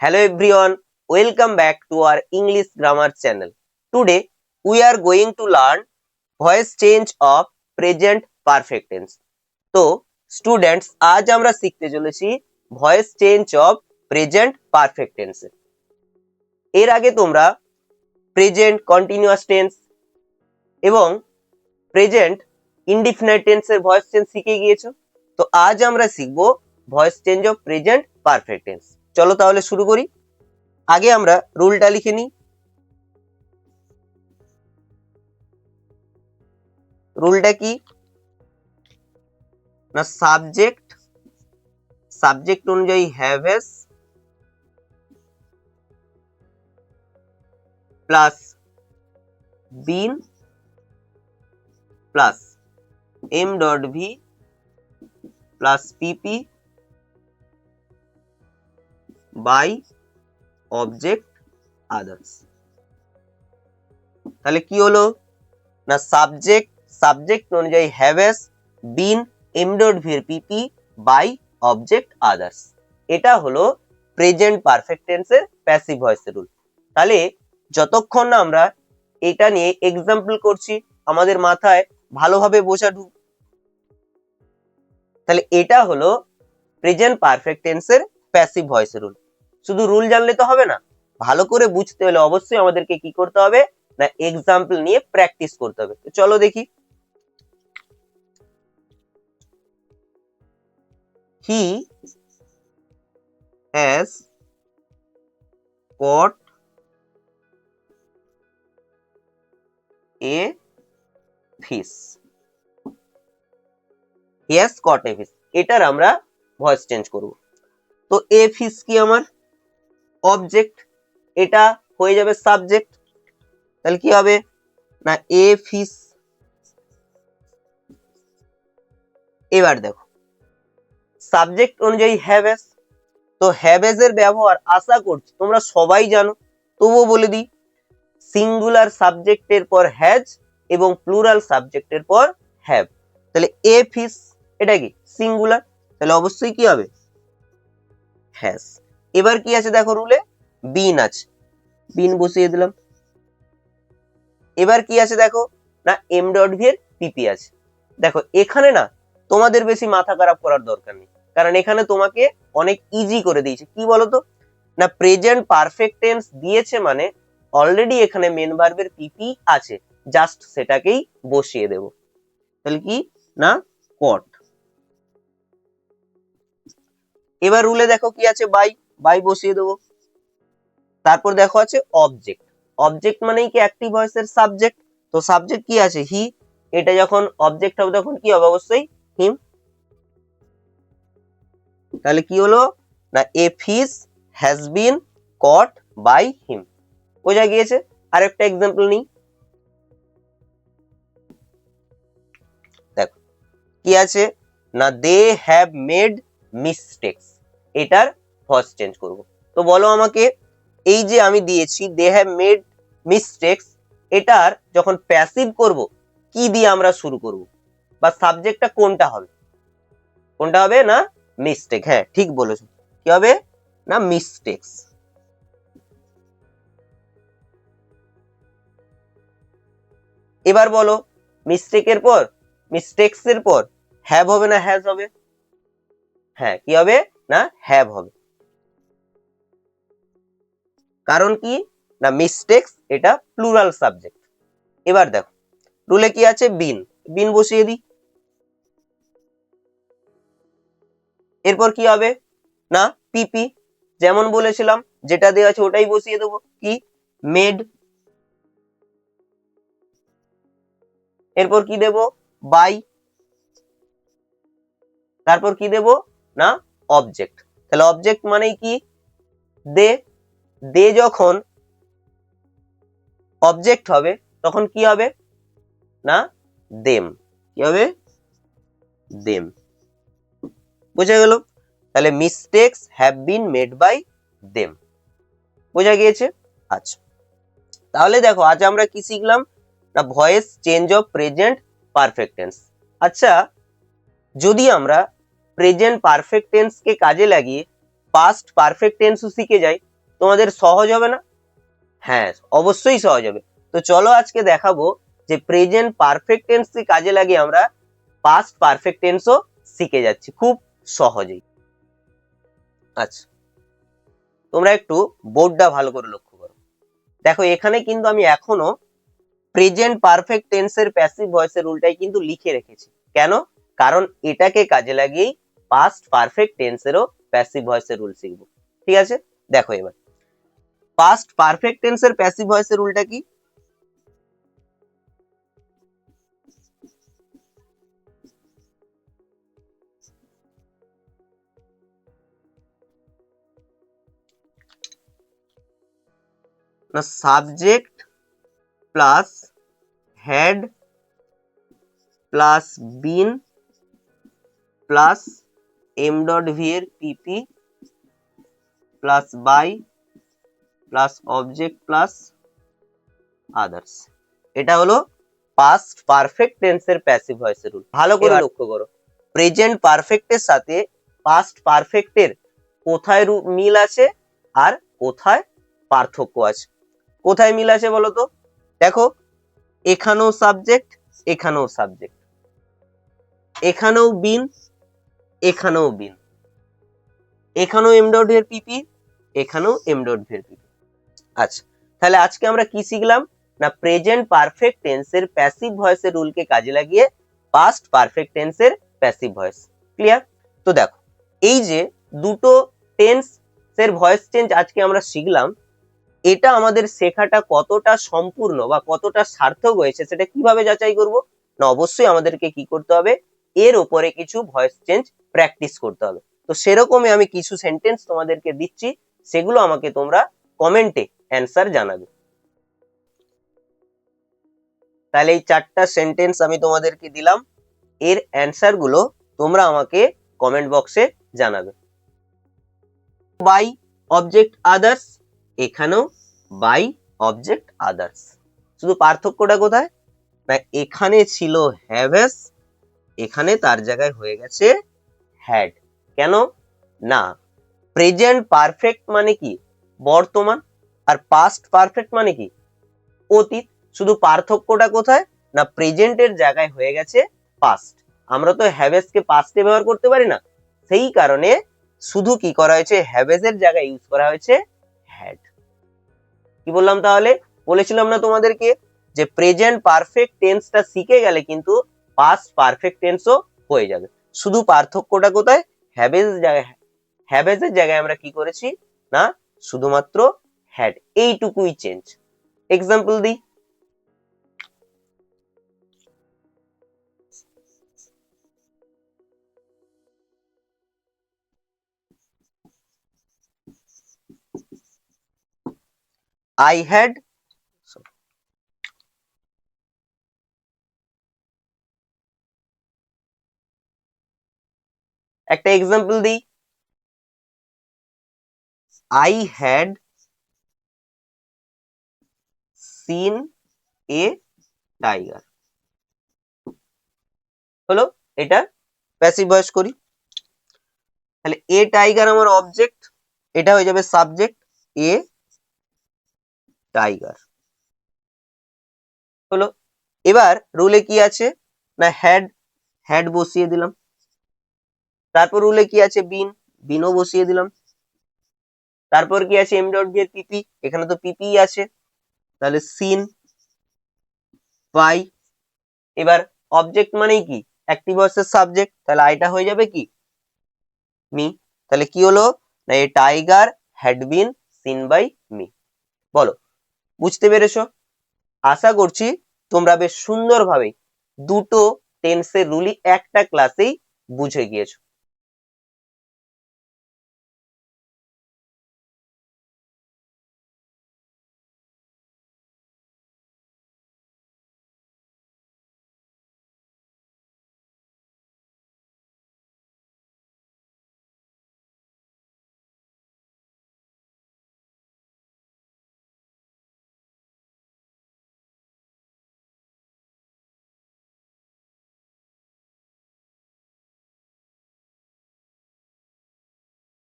Hello everyone, back to our English grammar channel. Today we are going to learn voice change of present perfect tense. তো students আজ আমরা শিখতে চলেছি voice change of present perfect এর আগে তোমরা present continuous tense এবং present indefinite টেন্সের ভয়েস চেঞ্জ শিখে গিয়েছো তো আজ আমরা শিখব voice change of present perfect tense চলো তাহলে শুরু করি। আগে আমরা রুলটা লিখে নিই। রুলটা কি? না সাবজেক্ট সাবজেক্ট অনুযায়ী have has plus been plus M dot V plus PP by object others. তাহলে কি হলো? না, সাবজেক্ট সাবজেক্ট অনুযায়ী হ্যাভেস বিন এম ডট ভির পিপি বাই অবজেক্ট আদার্স এটা হলো প্রেজেন্ট পারফেক্ট টেন্সের প্যাসিভ ভয়েসের রুল তাহলে যতক্ষণ না আমরা এটা নিয়ে এক্সাম্পল করছি, আমাদের মাথায় ভালোভাবে বোঝা ঢুক তাহলে এটা হলো প্রেজেন্ট পারফেক্ট টেন্সের প্যাসিভ ভয়েসের রুল শুধু রুল জানলে তো হবে না। ভালো করে বুঝতে হলে অবশ্যই আমাদেরকে কি করতে হবে? না এক্সাম্পল নিয়ে প্র্যাকটিস করতে হবে। তো চলো দেখি। He has caught a fish. He has caught a fish. এটার আমরা ভয়েস চেঞ্জ করব। তো এ ফিস কি আমার? অবজেক্ট এটা হয়ে যাবে সাবজেক্ট তাহলে কি হবে? না এ ফিস এবার দেখো। সাবজেক্ট অনুযায়ী হ্যাভেস তো হ্যাভেস এর ব্যবহার আশা করছি তোমরা সবাই জানো, তবুও বলে দিই সিঙ্গুলার সাবজেক্টের পর হ্যাজ এবং প্লুরাল সাবজেক্টের পর হ্যাভ তাহলে এ ফিস এটা কি? সিঙ্গুলার তাহলে অবশ্যই কি হবে? হ্যাজ এবার কি আছে দেখো রুলে বিন আছে। বিন বসিয়ে দিলাম। এবার কি আছে দেখো? না এম ডট ভি এর পিপি আছে। দেখো, এখানে না তোমাদের বেশি মাথা খারাপ করার দরকার নেই। কারণ এখানে তোমাকে অনেক ইজি করে দিয়েছে। কি বলতো? না প্রেজেন্ট পারফেক্ট টেন্স দিয়েছে মানে অলরেডি এখানে মেন ভার্বের পিপি আছে। জাস্ট সেটাকেই বসিয়ে দেব। তাহলে কি? না কট এবার রুলে দেখো কি আছে? বাই বাই বসিয়ে দেবো। তারপর দেখো আছে অবজেক্ট অবজেক্ট মানেই কি অ্যাক্টিভ ভয়েসের সাবজেক্ট তো সাবজেক্ট কি আছে? হি এটা যখন অবজেক্ট হবে তখন কি হবে? অবশ্যই হিম তাহলে কি হলো? না এ ফিস has been caught by him বোঝা গিয়েছে? আর একটা এক্সাম্পল নিই। দেখো, কি আছে? না দে হ্যাভ মেড মিস্টেক্স এটার ভয়েস চেঞ্জ করব। তো বলো আমাকে, এই যে আমি দিয়েছি দে হ্যাভ মেড মিস্টেক্স এটার যখন প্যাসিভ করব, কি দিয়ে আমরা শুরু করব? বা সাবজেক্টটা কোনটা হবে? কোনটা হবে না মিস্টেক হ্যাঁ ঠিক বলেছ। কি হবে? না মিস্টেক্স এবার বলো মিস্টেকের পর মিস্টেক্স এর পর হ্যাভ হবে না হ্যাজ হবে? হ্যাঁ কি হবে? না হ্যাভ হবে। কারণ কি? না মিস্টেক্স এটা প্লুরাল সাবজেক্ট এবার দেখো রুলে কি আছে? বিন বিন বসিয়ে দিই। এরপর কি হবে? না পিপি যেমন বলেছিলাম, যেটা দেওয়া আছে ওটাই বসিয়ে দেবো। কি? মেড এরপর কি দেব? বাই তারপর কি দেব? না অবজেক্ট তাহলে অবজেক্ট মানেই কি? দে দে যখন অবজেক্ট হবে, তখন কি হবে? না, দেম। কি হবে? দেম। বোঝা গেল? তাহলে mistakes have been made by them বোঝা গিয়েছে? আচ্ছা। তাহলে দেখো, আজ আমরা কি শিখলাম? না voice change of present perfect tense আচ্ছা যদি আমরা প্রেজেন্ট পারফেক্ট টেন্সকে কাজে লাগিয়ে পাস্ট পারফেক্ট টেন্সও শিখে যাই তোমাদের সহজ হবে না? হ্যাঁ অবশ্যই সহজ হবে। তো চলো আজকে দেখাবো যে প্রেজেন্ট পারফেক্ট টেন্স কে কাজে লাগিয়ে আমরা পাস্ট পারফেক্ট টেন্সও শিখে যাচ্ছি, খুব সহজেই। আচ্ছা তোমরা একটু বোর্ডটা ভালো করে লক্ষ্য করো। দেখো, এখানে কিন্তু আমি এখনও প্রেজেন্ট পারফেক্ট টেন্সের প্যাসিভ ভয়েসের রুলটাই কিন্তু লিখে রেখেছি। কেন? কারণ এটাকে কাজে লাগিয়েই পাস্ট পারফেক্ট টেন্সেরও প্যাসিভ ভয়েসের রুল শিখব। ঠিক আছে? দেখো এবার। পাস্ট পারফেক্ট টেন্সের প্যাসিভ ভয়েসের রুলটা কি না subject plus had plus been plus M dot V এর PP plus by plus object plus others এটা হলো পাস্ট পারফেক্ট টেন্সের প্যাসিভ ভয়েসের রুল ভালো করে লক্ষ্য করো। প্রেজেন্ট পারফেক্টের সাথে পাস্ট পারফেক্টের কোথায় মিল আছে আর কোথায় পার্থক্য আছে? কোথায় মিল আছে বলো তো? দেখো এখানেও সাবজেক্ট এখানেও সাবজেক্ট এখানেও বিন এখানেও বিন এখানেও এম ডট এর পিপি এখানেও এম ডট এর পিপি আচ্ছা তাহলে আজকে আমরা কি শিখলাম? না প্রেজেন্ট পারফেক্ট টেন্সের প্যাসিভ ভয়েসের রুলকে কাজে লাগিয়ে পাস্ট পারফেক্ট টেন্সের প্যাসিভ ভয়েস ক্লিয়ার তো দেখো, এই যে দুটো টেন্স এর ভয়েস চেঞ্জ আজকে আমরা শিখলাম, এটা আমাদের শেখাটা কতটা সম্পূর্ণ বা কতটা সার্থক হয়েছে সেটা কীভাবে যাচাই করব? না, অবশ্যই আমাদেরকে কি করতে হবে? এর উপরে কিছু ভয়েস চেঞ্জ প্র্যাকটিস করতে হবে। তো সেরকমই আমি কিছু সেন্টেন্স তোমাদেরকে দিচ্ছি, সেগুলো আমাকে তোমরা কমেন্টে অ্যান্সার জানাবে তাহলে এই চারটা সেন্টেন্স আমি তোমাদেরকে দিলাম। এর অ্যান্সারগুলো তোমরা আমাকে কমেন্ট বক্সে জানাবে। বাই অবজেক্ট আদার্স এখানেও বাই অবজেক্ট আদার্স শুধু পার্থক্যটা কোথায়? না এখানে ছিল হ্যাভেস এখানে তার জায়গায় হয়ে গেছে হ্যাড কেন? না। প্রেজেন্ট পারফেক্ট মানে কি? বর্তমান। আর পাস্ট পারফেক্ট মানে কি? অতীত, শুধু পার্থক্যটা কোথায়? না প্রেজেন্টের জায়গায় হয়ে গেছে পাস্ট আমরা তো হ্যাভেস কে পাস্টে ব্যবহার করতে পারি না। সেই কারণে শুধু কি করা হয়েছে? হ্যাভেস এর জায়গায় ইউজ করা হয়েছে হ্যাড কি বললাম তাহলে? বলেছিলাম না তোমাদেরকে যে প্রেজেন্ট পারফেক্ট টেন্সটা শিখে গেলে কিন্তু পাস্ট পারফেক্ট টেন্সও হয়ে যাবে। শুধু পার্থক্যটা কোথায়? হ্যাভেজ জায়গায় হ্যাভেজের জায়গায় আমরা কি করেছি? না, শুধুমাত্র হ্যাড এইটুকুই চেঞ্জ এক্সাম্পল দিই I had একটা এক্সাম্পল দিই I had seen a tiger. হলো এটা প্যাসিভ ভয়েস করি। তাহলে এ টাইগার আমার অবজেক্ট এটা হয়ে যাবে সাবজেক্ট এ টাইগার। হলো এবার রুলে কি আছে? না হ্যাড হ্যাড বসিয়ে দিলাম। তারপর রুলে কি আছে? বিন বিনও বসিয়ে দিলাম। তারপর কি আছে? এম ডট এর পিপি এখানে তো পিপি আছে। তাহলে সিন পাই এবার অবজেক্ট মানেই কি? অ্যাক্টিভ ভার্সেস সাবজেক্ট তাহলে আইটা হয়ে যাবে কি? মি তাহলে কি হলো? না, a tiger had been seen by me বলো, বুঝতে পেরেছ? আশা করছি তোমরা বেশ সুন্দরভাবে দুটো টেন্সের রুলই একটা ক্লাসেই বুঝে গিয়েছো।